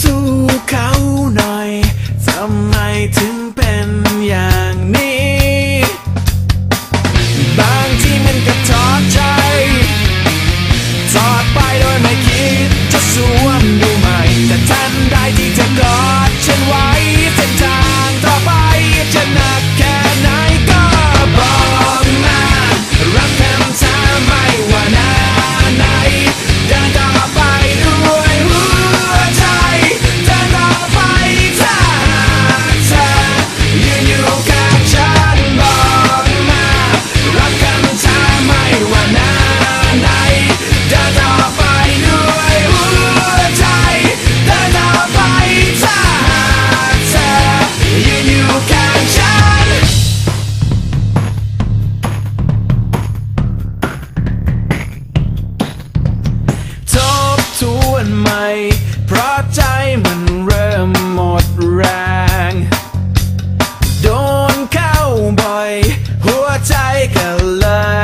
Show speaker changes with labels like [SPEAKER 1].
[SPEAKER 1] สู้เขาหน่อยทำไมถึงเป็นอย่างนี้ บางทีมันก็ทอดใจทอดไปโดยไม่คิดจะสู้ ใจมันเริ่มหมดแรง โดนเข้าบ่อย หัวใจก็เลย